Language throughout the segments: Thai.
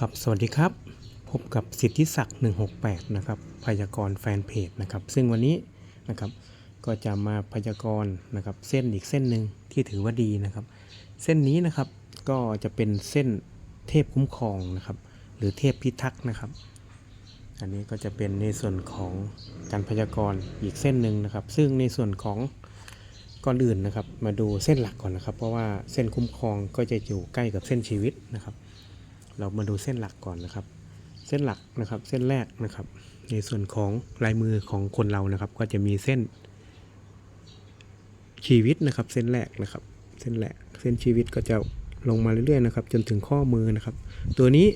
ครับสวัสดีครับ พบกับสิทธิศักดิ์168 นะครับพยากรณ์แฟนเพจนะครับ ซึ่งวันนี้นะครับก็จะมาพยากรณ์นะครับเส้นอีกเส้นหนึ่งที่ถือว่าดีนะครับ เส้นนี้นะครับก็จะเป็นเส้นเทพคุ้มครองนะครับ หรือเทพพิทักษ์นะครับ อันนี้ก็จะเป็นในส่วนของการพยากรณ์อีกเส้นหนึ่งนะครับ ซึ่งในส่วนของก่อนอื่นนะครับ มาดูเส้นหลักก่อนนะครับ เพราะว่าเส้นคุ้มครองก็จะอยู่ใกล้กับเส้นชีวิตนะครับ เรามาดูเส้นหลักก่อนนะครับ เส้นหลักนะครับ เส้นแรกนะครับ ในส่วนของลายมือของคนเรานะครับ ก็จะมีเส้น ชีวิตนะครับ เส้นแรกนะครับ เส้นแรกเส้นชีวิตก็จะลงมาเรื่อยๆนะครับ จนถึงข้อมือนะครับ ตัวนี้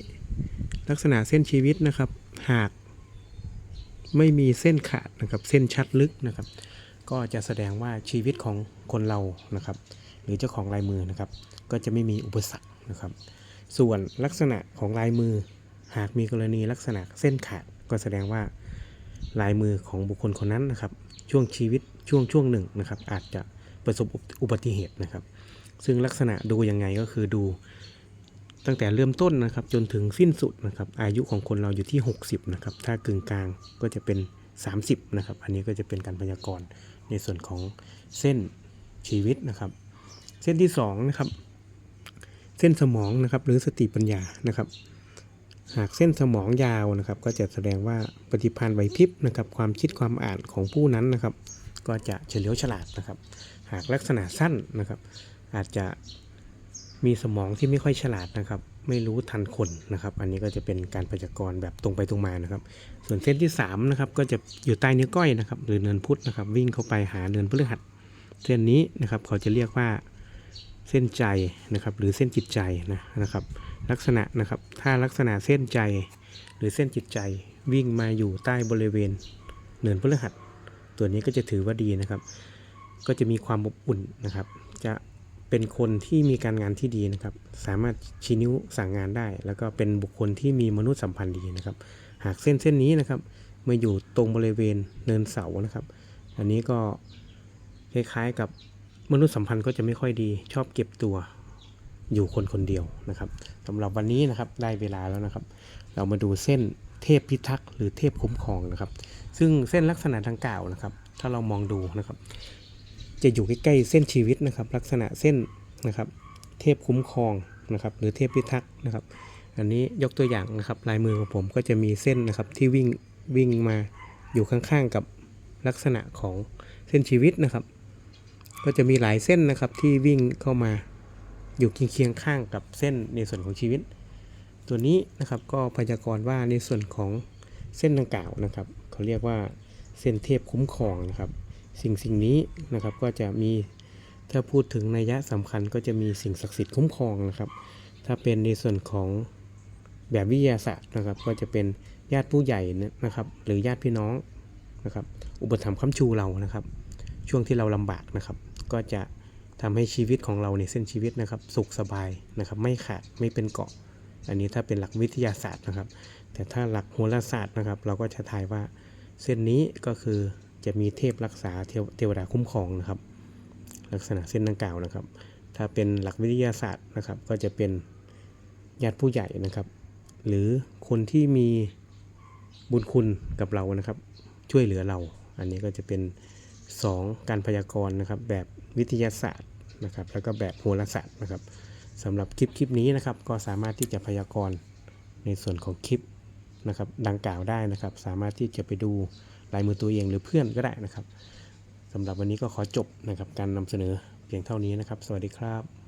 ลักษณะเส้นชีวิตนะครับ หากไม่มีเส้นขาดนะครับ เส้นชัดลึกนะครับ ก็จะแสดงว่าชีวิตของคนเรานะครับ หรือเจ้าของลายมือนะครับ ก็จะไม่มีอุปสรรคนะครับ ส่วนลักษณะของลายมือ หากมีกรณีลักษณะเส้นขาดก็แสดงว่าลายมือของบุคคลคนนั้นนะครับ ช่วงชีวิตช่วงช่วงหนึ่งนะครับ อาจจะประสบอุบัติเหตุนะครับ ซึ่งลักษณะดูยังไงก็คือดูตั้งแต่เริ่มต้นนะครับ จนถึงสิ้นสุดนะครับ อายุของคนเราอยู่ที่ 60 นะครับ ถ้ากึ่งกลางก็จะเป็น 30 นะครับ อันนี้ก็จะเป็นการพยากรณ์ในส่วนของเส้นชีวิตนะครับ เส้นที่สองนะครับ เส้นสมองนะครับหรือสติปัญญานะครับ หากเส้นสมองยาวนะครับ ก็จะแสดงว่าปฏิภาณไหวพริบนะครับ ความคิดความอ่านของผู้นั้นนะครับ ก็จะเฉลียวฉลาดนะครับ หากลักษณะสั้นนะครับ อาจจะมีสมองที่ไม่ค่อยฉลาดนะครับ ไม่รู้ทันคนนะครับ อันนี้ก็จะเป็นการพยากรณ์แบบตรงไปตรงมานะครับ ส่วนเส้นที่3นะครับก็จะอยู่ใต้นิ้วก้อยนะครับ หรือเนินพุทธนะครับ วิ่งเข้าไปหาเนินพฤหัสเส้นนี้นะครับเขาจะเรียกว่า เส้นใจนะครับ หรือเส้นจิตใจนะนะครับ ลักษณะนะครับ ถ้าลักษณะเส้นใจหรือเส้นจิตใจวิ่งมาอยู่ใต้บริเวณเนินพฤหัส ตัวนี้ก็จะถือว่าดีนะครับ ก็จะมีความอบอุ่นนะครับ จะเป็นคนที่มีการงานที่ดีนะครับ สามารถชี้นิ้วสั่งงานได้ แล้วก็เป็นบุคคลที่มีมนุษยสัมพันธ์ดีนะครับ หากเส้นเส้นนี้นะครับมาอยู่ตรงบริเวณเนินเสานะครับ อันนี้ก็คล้ายๆกับ มนุษยสัมพันธ์ก็จะไม่ค่อยดี ชอบเก็บตัวอยู่คนคนเดียวนะครับสำหรับวันนี้นะครับได้เวลาแล้วนะครับ เรามาดูเส้นเทพพิทักษ์หรือเทพคุ้มครองนะครับ ซึ่งเส้นลักษณะดังกล่าวนะครับ ถ้าเรามองดูนะครับ จะอยู่ใกล้ๆเส้นชีวิตนะครับ ลักษณะเส้นนะครับ เทพคุ้มครองนะครับ หรือเทพพิทักษ์นะครับ อันนี้ยกตัวอย่างนะครับ ลายมือของผมก็จะมีเส้นนะครับที่วิ่งวิ่งมาอยู่ข้างๆกับลักษณะของเส้นชีวิตนะครับ ก็จะมีหลายเส้นนะครับที่วิ่งเข้ามาอยู่เคียงข้างกับเส้นในส่วนของชีวิต ตัวนี้นะครับก็พยากรณ์ว่าในส่วนของเส้นดังกล่าวนะครับเขาเรียกว่าเส้นเทพคุ้มครองนะครับ สิ่งสิ่งนี้นะครับก็จะมีถ้าพูดถึงนัยยะสำคัญก็จะมีสิ่งศักดิ์สิทธิ์คุ้มครองนะครับ ถ้าเป็นในส่วนของแบบวิทยาศาสตร์นะครับ ก็จะเป็นญาติผู้ใหญ่นะครับ หรือญาติพี่น้องนะครับ อุปถัมภ์ค้ำชูเรานะครับ ช่วงที่เราลำบากนะครับ ก็จะทำให้ชีวิตของเราในเส้นชีวิตนะครับสุขสบายนะครับ ไม่ขาดไม่เป็นเกาะ อันนี้ถ้าเป็นหลักวิทยาศาสตร์นะครับ แต่ถ้าหลักโหราศาสตร์นะครับ เราก็จะทายว่าเส้นนี้ก็คือจะมีเทพรักษาเทวเทวดาคุ้มครองนะครับ ลักษณะเส้นดังกล่าวนะครับ ถ้าเป็นหลักวิทยาศาสตร์นะครับ ก็จะเป็นญาติผู้ใหญ่นะครับ หรือคนที่มีบุญคุณกับเรานะครับ ช่วยเหลือเรา อันนี้ก็จะเป็น 2 การพยากรณ์นะครับแบบ วิทยาศาสตร์นะครับ แล้วก็แบบโหราศาสตร์นะครับสำหรับคลิปคลิปนี้นะครับ ก็สามารถที่จะพยากรณ์ในส่วนของคลิปนะครับ ดังกล่าวได้นะครับ สามารถที่จะไปดูลายมือตัวเองหรือเพื่อนก็ได้นะครับสำหรับวันนี้ก็ขอจบนะครับ การนำเสนอเพียงเท่านี้นะครับ สวัสดีครับ